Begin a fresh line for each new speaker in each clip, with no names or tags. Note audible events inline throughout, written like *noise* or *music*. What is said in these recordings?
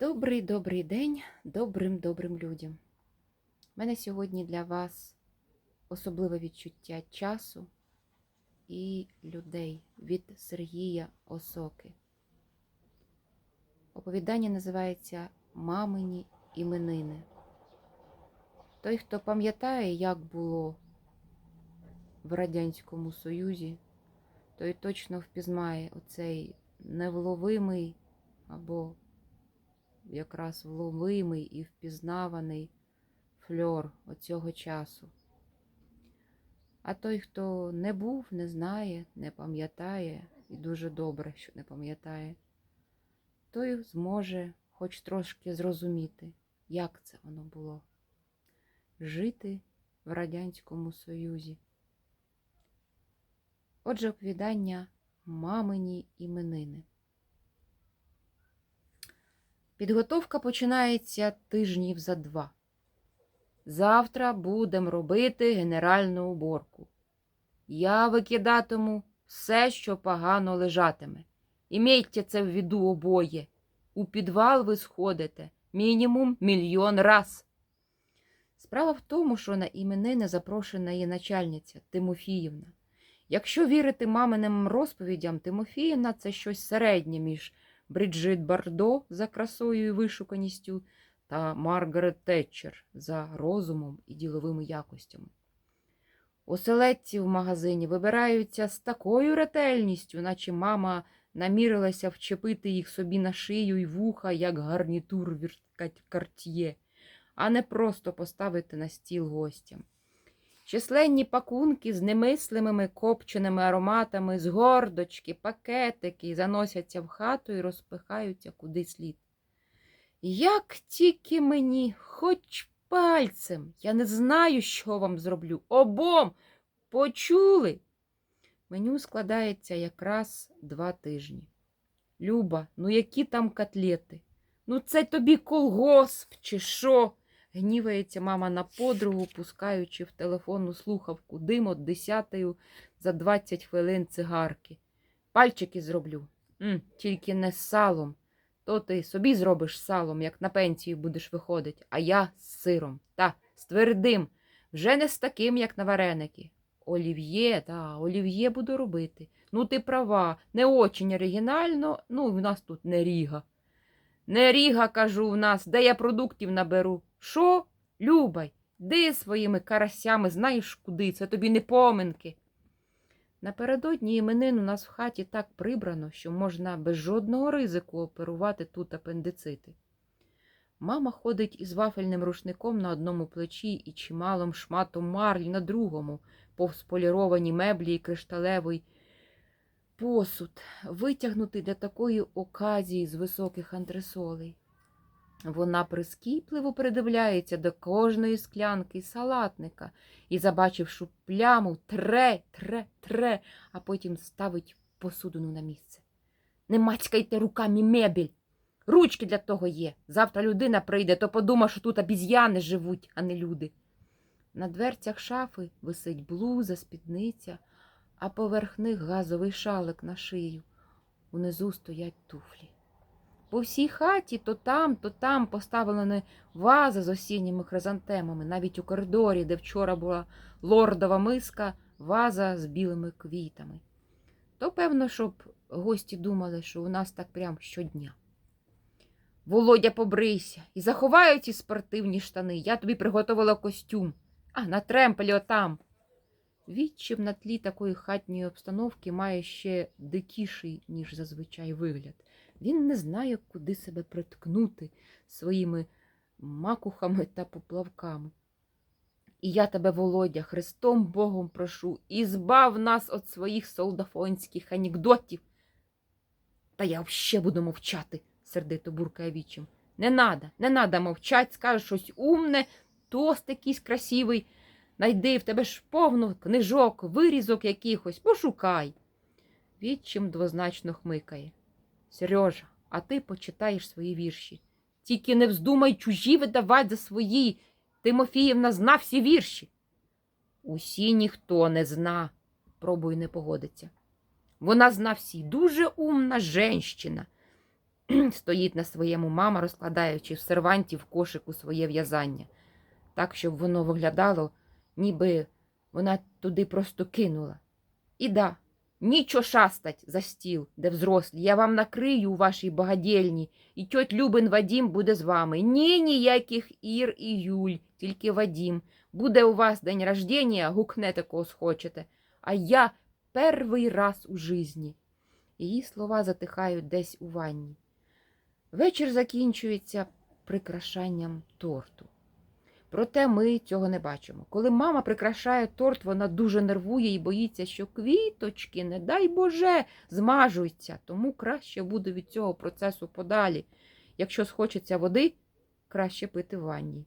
Добрий добрий день добрим добрим людям. У мене сьогодні для вас особливе відчуття часу і людей від Сергія Осоки. Оповідання називається Мамині іменини. Той, хто пам'ятає, як було в Радянському Союзі, той точно впізнає оцей невловимий або якраз вловимий і впізнаваний фльор оцього часу. А той, хто не був, не знає, не пам'ятає, і дуже добре, що не пам'ятає, той зможе хоч трошки зрозуміти, як це воно було жити в Радянському Союзі. Отже, оповідання мамині іменини. Підготовка починається тижнів за два. Завтра будемо робити генеральну уборку. Я викидатиму все, що погано лежатиме. Імейте це в віду обоє. У підвал ви сходите мінімум мільйон раз. Справа в тому, що на іменини запрошена є начальниця Тимофіївна. Якщо вірити маминим розповідям, Тимофіївна це щось середнє між Бриджит Бардо за красою і вишуканістю та Маргарет Тетчер за розумом і діловими якостями. Оселедці в магазині вибираються з такою ретельністю, наче мама намірилася вчепити їх собі на шию й вуха, як гарнітур карт'є, а не просто поставити на стіл гостям. Численні пакунки з немислимими копченими ароматами, з гордочки, пакетики заносяться в хату і розпихаються куди слід. Як тільки мені, хоч пальцем, я не знаю, що вам зроблю. Обом почули. Меню складається якраз два тижні. Люба, ну які там котлети? Ну, це тобі колгосп, чи що? Гнівається мама на подругу, пускаючи в телефонну слухавку дим от десятою за 20 хвилин цигарки. Пальчики зроблю. М, тільки не з салом. То ти собі зробиш салом, як на пенсію будеш виходити, а я з сиром. Та, з твердим. Вже не з таким, як на вареники. Олів'є, та, олів'є буду робити. Ну, ти права, не очень оригінально, ну, в нас тут не ріга. Не ріга, кажу, в нас, де я продуктів наберу. Що? Любай, де своїми карасями, знаєш куди, це тобі не поминки. Напередодні іменин у нас в хаті так прибрано, що можна без жодного ризику оперувати тут апендицити. Мама ходить із вафельним рушником на одному плечі і чималим шматом марлі на другому, повз поліровані меблі і кришталевий посуд, витягнутий для такої оказії з високих антресолей. Вона прискіпливо придивляється до кожної склянки салатника і, забачивши пляму, тре, тре, тре, а потім ставить посудину на місце. Не мацькайте руками мебель. Ручки для того є. Завтра людина прийде, то подума, що тут обіз'яни живуть, а не люди. На дверцях шафи висить блуза, спідниця, а поверх них газовий шалик на шию. Унизу стоять туфлі. По всій хаті то там, то там поставлені вази з осінніми хризантемами, навіть у коридорі, де вчора була лордова миска, ваза з білими квітами. То, певно, щоб гості думали, що у нас так прям щодня. Володя, побрийся і заховаю ці спортивні штани. Я тобі приготувала костюм. А, на тремпелі отам. Відчим на тлі такої хатньої обстановки має ще дикіший, ніж зазвичай вигляд. Він не знає, куди себе приткнути своїми макухами та поплавками. І я тебе, Володя, Христом Богом прошу, і збав нас від своїх солдафонських анекдотів. Та я ще буду мовчати, сердито буркає вічим. Не надо, не надо мовчать, скажеш щось умне, тост якийсь красивий. Найди в тебе ж повно книжок, вирізок якихось, пошукай. Відчим двозначно хмикає. Сережа, а ти почитаєш свої вірші. Тільки не вздумай чужі видавати за свої. Тимофіївна зна всі вірші. Усі ніхто не зна, пробую не погодиться. Вона зна всі дуже умна женщина. *clears throat* стоїть на своєму мама, розкладаючи в серванті в кошику своє в'язання, так, щоб воно виглядало, ніби вона туди просто кинула. І да, нічо шастать за стіл, де взрослі. Я вам накрию у вашій багадільні, і тьоть Любин Вадім буде з вами. Ні, ніяких Ір і Юль, тільки Вадім. Буде у вас день рождення, гукнете кого схочете. А я перший раз у житті. Її слова затихають десь у ванні. Вечір закінчується прикрашанням торту. Проте ми цього не бачимо. Коли мама прикрашає торт, вона дуже нервує і боїться, що квіточки, не дай Боже, змажуються. Тому краще буде від цього процесу подалі. Якщо схочеться води, краще пити в ванні.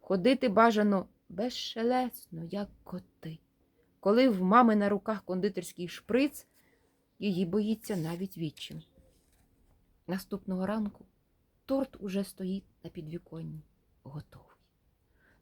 Ходити бажано безшелесно, як коти. Коли в мами на руках кондитерський шприц, її боїться навіть відчим. Наступного ранку торт уже стоїть на підвіконні, готовий.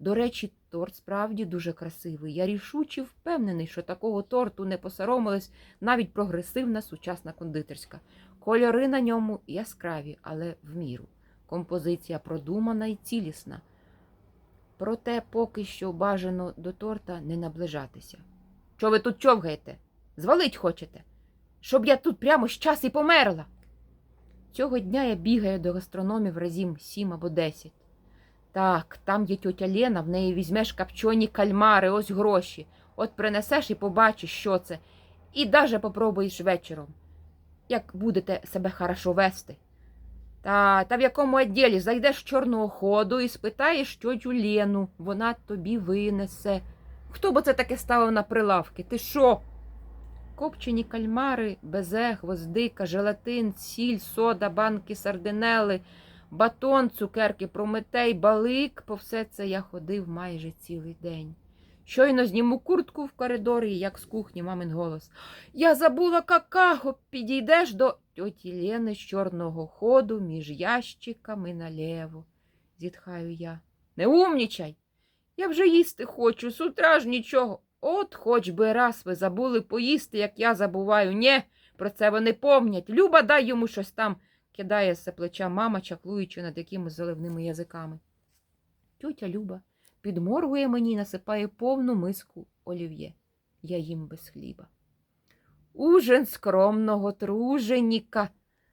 До речі, торт справді дуже красивий. Я рішуче впевнений, що такого торту не посоромилась навіть прогресивна сучасна кондитерська. Кольори на ньому яскраві, але в міру. Композиція продумана і цілісна. Проте поки що бажано до торта не наближатися. Що ви тут човгаєте? Звалить хочете? Щоб я тут прямо з час і померла. Цього дня я бігаю до гастрономів разів сім або десять. Так, там є тьотя Лена, в неї візьмеш капчоні кальмари, ось гроші. От принесеш і побачиш, що це. І даже попробуєш вечором, як будете себе хорошо вести. Та, та в якому відділі зайдеш чорного ходу і спитаєш тьотю Лену, вона тобі винесе. Хто б це таке ставив на прилавки? Ти що? Копчені кальмари, безе, гвоздика, желатин, сіль, сода, банки, сардинели, батон, цукерки, прометей, балик. По все це я ходив майже цілий день. Щойно зніму куртку в коридорі, як з кухні мамин голос. Я забула какаго, підійдеш до тьоті Лени з чорного ходу між ящиками наліво. Зітхаю я. Не умнічай. Я вже їсти хочу, з утра ж нічого. От хоч би раз ви забули поїсти, як я забуваю. Нє, про це вони помнять. Люба, дай йому щось там, кидає з плеча мама, чаклуючи над якимись заливними язиками. Тьотя Люба підморгує мені і насипає повну миску олів'є. Я їм без хліба. Ужин скромного труженіка,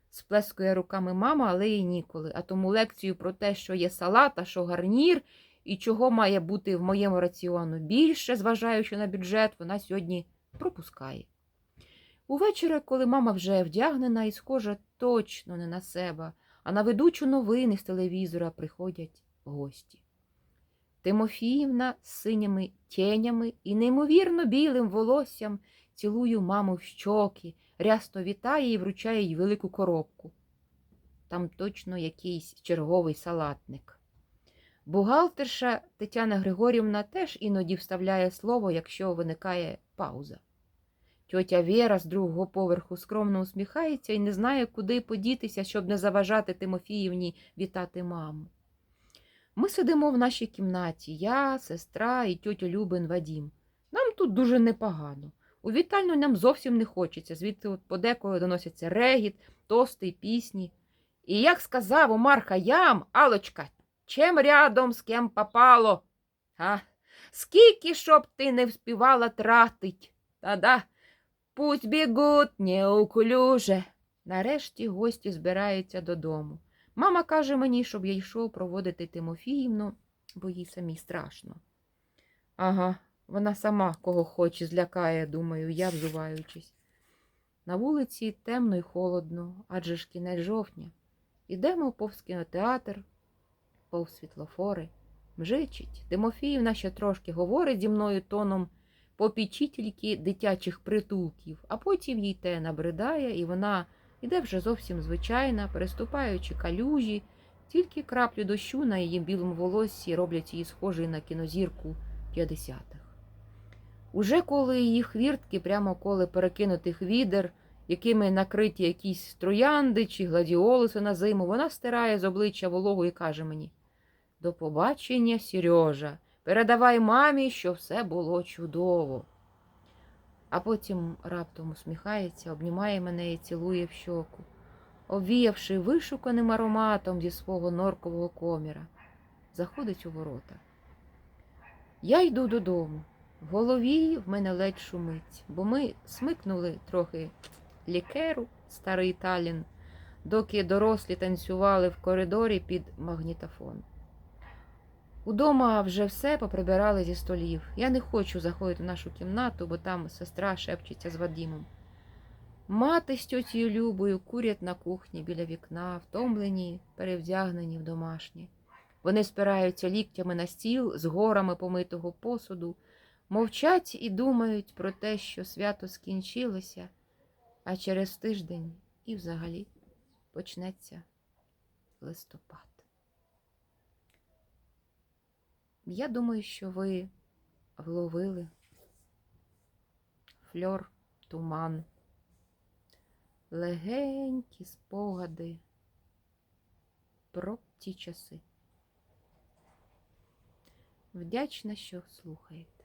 сплескує руками мама, але й ніколи. А тому лекцію про те, що є салат, а що гарнір, і чого має бути в моєму раціону більше, зважаючи на бюджет, вона сьогодні пропускає. Увечері, коли мама вже вдягнена і схожа точно не на себе, а на ведучу новини з телевізора приходять гості. Тимофіївна з синіми тінями і неймовірно білим волоссям цілую маму в щоки, рясно вітає і вручає їй велику коробку. Там точно якийсь черговий салатник. Бухгалтерша Тетяна Григорівна теж іноді вставляє слово, якщо виникає пауза. Тьотя Віра з другого поверху скромно усміхається і не знає, куди подітися, щоб не заважати Тимофіївні вітати маму. Ми сидимо в нашій кімнаті, я, сестра і тьотя Любин Вадім. Нам тут дуже непогано. У вітальню нам зовсім не хочеться, звідти подеколи доносяться регіт, тости пісні. І як сказав Омар Хаям, Алочка, чим рядом з ким попало? А? Скільки щоб ти не вспівала тратить? Та-да, пусть бігуть неуклюже. Нарешті гості збираються додому. Мама каже мені, щоб я йшов проводити Тимофіївну, бо їй самій страшно. Ага, вона сама кого хоче, злякає, думаю, я взуваючись. На вулиці темно і холодно, адже ж кінець жовтня. Ідемо повз кінотеатр, повз світлофори. Мжичить. Тимофіївна ще трошки говорить зі мною тоном попічительки дитячих притулків, а потім їй те набридає, і вона іде вже зовсім звичайна, переступаючи калюжі, тільки краплі дощу на її білому волоссі роблять її схожою на кінозірку 50-х. Уже коли її хвіртки прямо коло перекинутих відер, якими накриті якісь троянди чи гладіолуси на зиму, вона стирає з обличчя вологу і каже мені До побачення, Сережа, передавай мамі, що все було чудово. А потім раптом усміхається, обнімає мене і цілує в щоку. обвіявши вишуканим ароматом зі свого норкового коміра, заходить у ворота. Я йду додому. В голові в мене ледь шумить, бо ми смикнули трохи лікеру, старий талін, доки дорослі танцювали в коридорі під магнітофон. Удома вже все поприбирали зі столів. Я не хочу заходити в нашу кімнату, бо там сестра шепчеться з Вадімом. Мати з тьотєю Любою курять на кухні біля вікна, втомлені, перевдягнені в домашні. Вони спираються ліктями на стіл з горами помитого посуду, мовчать і думають про те, що свято скінчилося, а через тиждень і взагалі почнеться листопад. Я думаю, що ви вловили фльор, туман, легенькі спогади про ті часи. Вдячна, що слухаєте.